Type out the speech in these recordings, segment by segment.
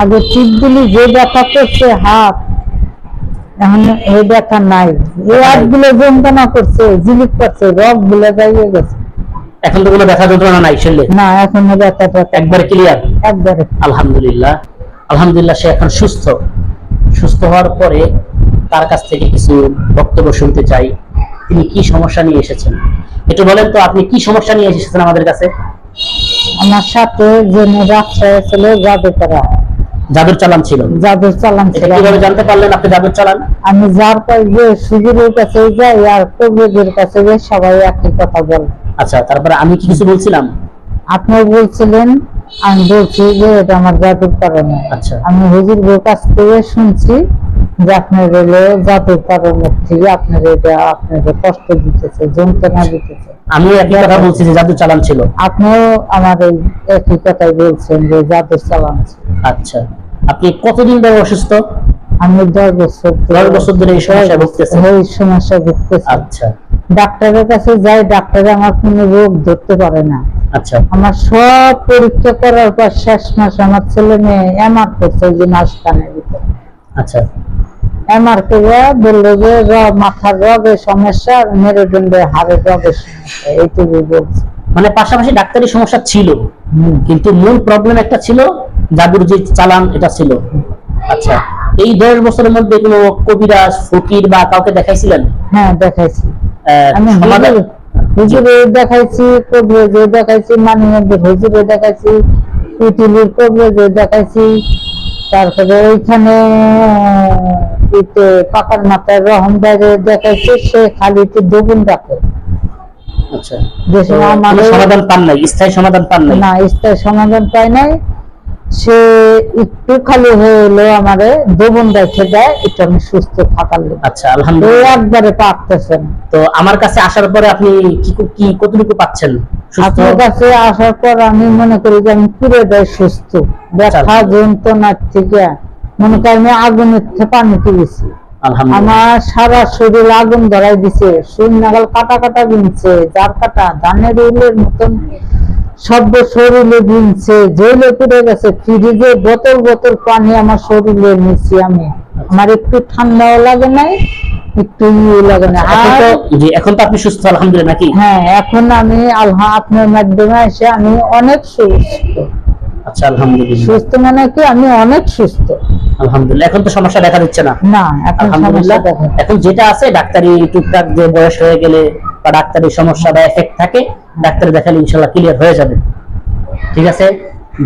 আগে টিপ দিলি যে ব্যথা করছে হাত। এখন এই ব্যথা নাই। এই হাতগুলো যন্ত্রণা করছে জিলিপ করছে রকগুলো যাইয়ে গেছে। এখন তো কোনো ব্যথা যন্ত্রণা নাই শরীরে না এখন ব্যথাটা একবারে ক্লিয়ার একবারে। আলহামদুলিল্লাহ। আলহামদুলিল্লাহ সে এখন সুস্থ। সুস্থ হওয়ার পরে তার কাছ থেকে কিছু বক্তব্য শুনতে চাই। তিনি কি সমস্যা নিয়ে এসেছেন? একটু বলেন তো আপনি কি সমস্যা নিয়ে এসেছেন আমাদের কাছে? আমার সাথে যে ব্যবসায় ছিল জাদু করা। জাদুর চালান ছিল। জাদুর চালান ছিল। কীভাবে জানতে পারলেন আপনি জাদুর চালান? আমি যার কাছে সুযোগের কাছে যাই আর কবিদের কাছে যাই সবাই একই কথা বলে। আচ্ছা তারপরে আমি কি কিছু বলছিলাম? আপনি বলছিলেন আমি বলছি যে এটা আমার জাদুর কারণে। আচ্ছা। আমি হুজুর বউর কাছ থেকে শুনছি যে আপনার হলো জাদুর কারণের থেকে আপনার এটা আপনাকে কষ্ট দিতেছে যন্ত্রণা দিতেছে। আমি একই কথা বলছি যে জাদুর চালান ছিল। আপনিও আমার এই একই কথাই বলছেন যে জাদুর চালান ছিল। আচ্ছা। আপনি কতদিন ধরে অসুস্থ? আমি দশ বছর দশ বছর ধরে এই সমস্যায় ভুগতেছেন? এই সমস্যা ভুগতেছি। আচ্ছা। ডাক্তারের কাছে যাই ডাক্তার আমার কোনো রোগ ধরতে পারে না। আচ্ছা। আমার সব পরীক্ষা করার পর শেষ মাস আমার ছেলে মেয়ে এমআর করছে যে মাসখানের ভিতরে। আচ্ছা। এমআর বলল যে মাথার রগের সমস্যা আর মেরুদণ্ডের হাড়ের রগের সমস্যা এইটুকু বলছে মানে পাশাপাশি ডাক্তারি সমস্যা ছিল কিন্তু মূল প্রবলেম একটা ছিল জাদুর যে চালান এটা ছিল। আচ্ছা এই দশ বছরের মধ্যে কোনো কবিরাজ ফকির বা কাউকে দেখাইছিলেন? হ্যাঁ দেখাইছি। আমি হুজুর- দেখাইছি কবরেজে দেখাইছি মানিমের হুজুরে দেখাইছি ইটিলির কবরেজে দেখাইছি তারপরে ওইখানে পাকার মাথায় রহমদারে দেখাইছি সে খালি একটু রাখে। আচ্ছা। সমাধান পান নাই? স্থায়ী সমাধান পান নাই? না স্থায়ী সমাধান পায় নাই। সে একটু খালি হয়ে এলো আমারে দবন রেখে দেয় এটা আমি সুস্থ থাকার আচ্ছা আলহামদুলিল্লাহ। একবারে পারতেছে না। তো আমার কাছে আসার পরে আপনি কি কি কতটুকু পাচ্ছেন? আপনার কাছে আসার পর আমি মনে করি যে আমি পুরো দেয় সুস্থ ব্যথা আচ্ছা। যন্ত্রণার থেকে মনে করি আমি আগুনের থেকে পানি তুলেছি। আমার সারা শরীর আগুন ধরাই দিছে শরীর নাগাল কাটা কাটা বিনছে যার কাটা ধানের উলের মতন শরীরে বিনছে জেলে পুড়ে গেছে ফ্রিজে বোতল বোতল পানি আমার শরীরে নিচ্ছি আমি। আমার একটু ঠান্ডাও লাগে নাই একটু ইয়ে লাগে না এখন তো এখন তো আপনি সুস্থ আলহামদুলিল্লাহ নাকি? হ্যাঁ এখন আমি আল্লাহ আপনার মাধ্যমে এসে আমি অনেক সুস্থ। আচ্ছা আলহামদুলিল্লাহ। সুস্থ মানে কি? আমি অনেক সুস্থ। আলহামদুলিল্লাহ। এখন তো সমস্যা দেখা দিচ্ছে না। না এখন আলহামদুলিল্লাহ। এখন যেটা আছে ডাক্তারি টুকটাক যে বয়স হয়ে গেলে বা ডাক্তারি সমস্যা বা এফেক্ট থাকে ডাক্তার দেখালে ক্লিয়ার হয়ে যাবে। ঠিক আছে?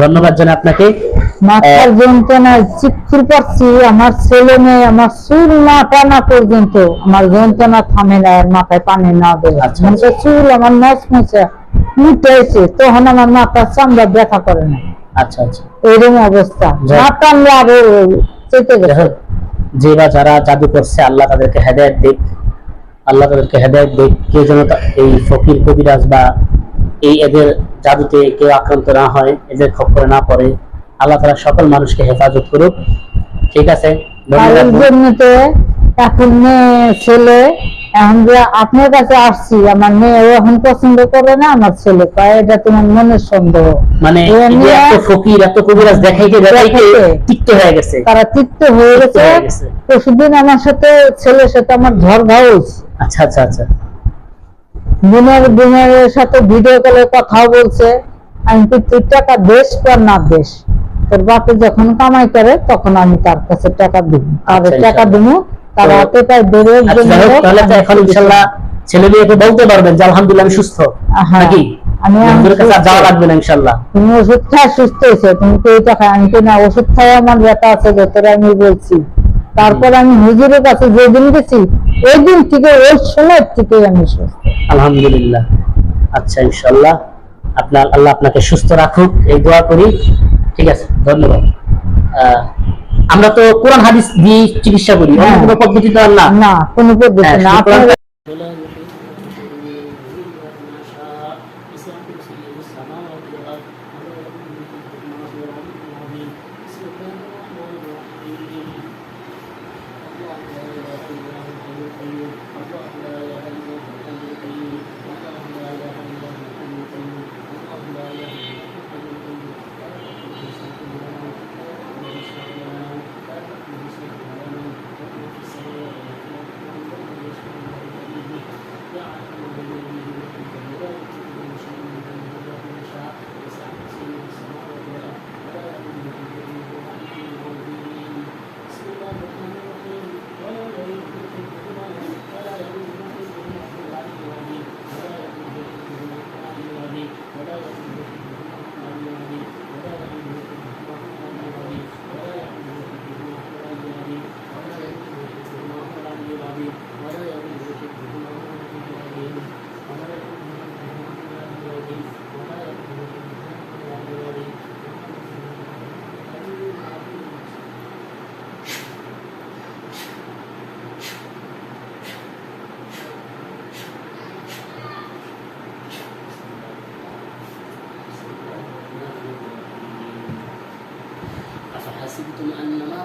ধন্যবাদ জানাই আপনাকে। মাথার চিৎকুর পাচ্ছি আমার ছেলে মেয়ে আমার চুল না টানা পর্যন্ত আমার যন্ত্রণা থামে না আর মাথায় পানি না দেয়। আচ্ছা, তো চুল আমার নচ মচা উঠেছে তখন আমার মাথার চামড়া ব্যথা করে না। আচ্ছা আচ্ছা। এরকম অবস্থা। গেছে। যারা জাদু করছে আল্লাহ তাদেরকে হেদায়ত দিক। আল্লাহ তাদেরকে হেদায়ত দিক। কেউ যেন এই ফকির কবিরাজ বা এই এদের জাদুতে কেউ আক্রান্ত না হয় এদের খপ্পরে না পড়ে। আল্লাহ তারা সকল মানুষকে হেফাজত করুক। ঠিক আছে ছেলে এখন যে আপনার কাছে আসছি আমার মেয়ে ও এখন পছন্দ করে না আমার ছেলে কয় এটা তোমার মনের সন্দেহ। মানে এত ফকির এত কবিরাজ দেখাইতে দেখাইতে। তিক্ত হয়ে গেছে। তারা তিক্ত হয়ে গেছে। পরশুদিন আমার সাথে ছেলের সাথে আমার আচ্ছা আচ্ছা আচ্ছা। বোনের বোনের সাথে ভিডিও কলে বলছে। আমি তুই টাকা দেশ পর না দেশ? তোর বাপে যখন কামাই করে তখন আমি তার কাছে টাকা দিব। আর আচ্ছা, টাকা ইনশাআল্লাহ। দিব তার বেড়ে আচ্ছা তাহলে তো এখন ইনশাল্লাহ ছেলে মেয়েকে বলতে পারবেন যে আলহামদুলিল্লাহ আমি সুস্থ। নাকি? আমি। যাওয়া লাগবে না ইনশাল্লাহ। তুমি ওষুধ খায় সুস্থ হয়েছে তুমি তো এটা খায় আমি তো না ওষুধ খায় আমার ব্যথা আছে যতটা আমি বলছি। তারপর আমি হুজুরের কাছে যেদিন গেছি ওই দিন থেকে ওই সময় থেকে আমি সুস্থ। আলহামদুলিল্লাহ। আচ্ছা ইনশাল্লাহ আপনার আল্লাহ আপনাকে সুস্থ রাখুক এই দোয়া করি। ঠিক আছে ধন্যবাদ। আমরা তো কোরআন হাদিস দিয়ে চিকিৎসা করি। অন্য হ্যাঁ। কোনো পদ্ধতি তো আর না। না কোনো পদ্ধতি হ্যাঁ, না।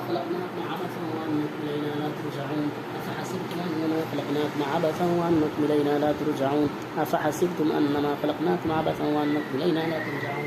خلقناكم عبثا وأنكم إلينا لا ترجعون. أفحسبتم أنما خلقناكم عبثا وأنكم إلينا لا ترجعون؟ أفحسبتم أنما خلقناكم عبثا وأنكم إلينا لا ترجعون؟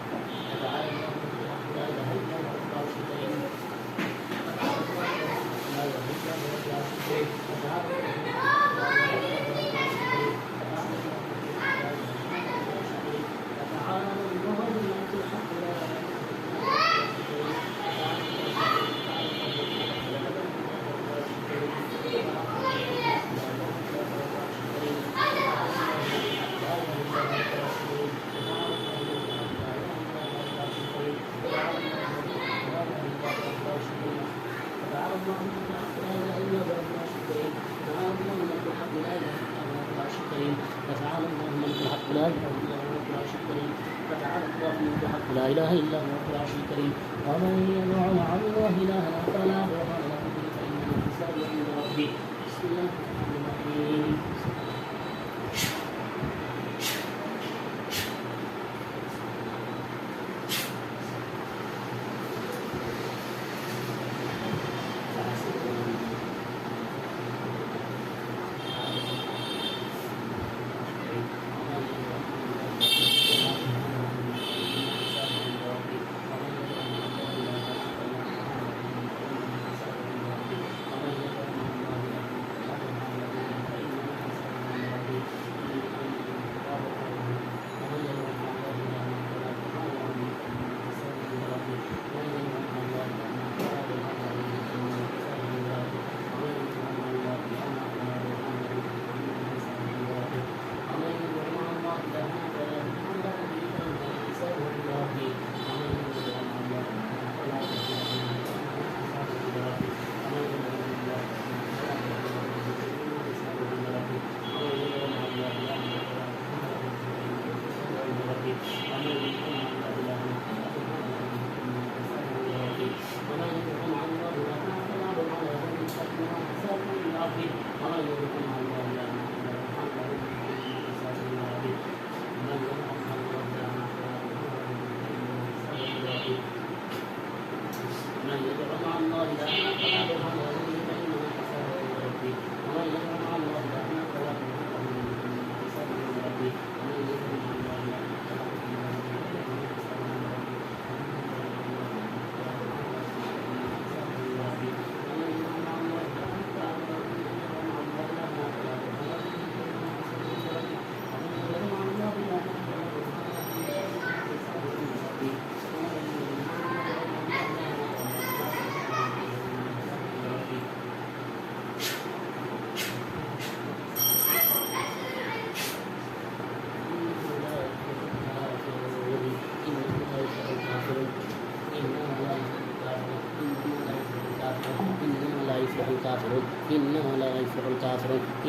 الكريم ومن يدع مع الله إلها فلا برهان له به الحساب عند ربه بسم الله الرحمن الرحيم.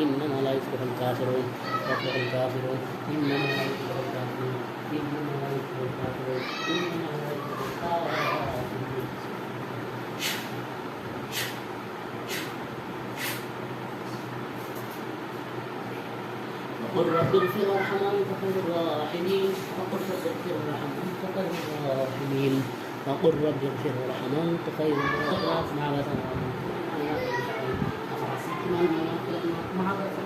إنما لا يفلح الكافرون يفلح الكافرون. إنما لا يفلح الكافرون إنما لا يفلح الكافرون إنما لا يفلح الكافرون. وقل رب اغفر وارحم أنت خير الراحمين. وقل رب اغفر وارحم أنت خير الراحمين. وقل رب اغفر وارحم أنت خير الراحمين. مع فتعالى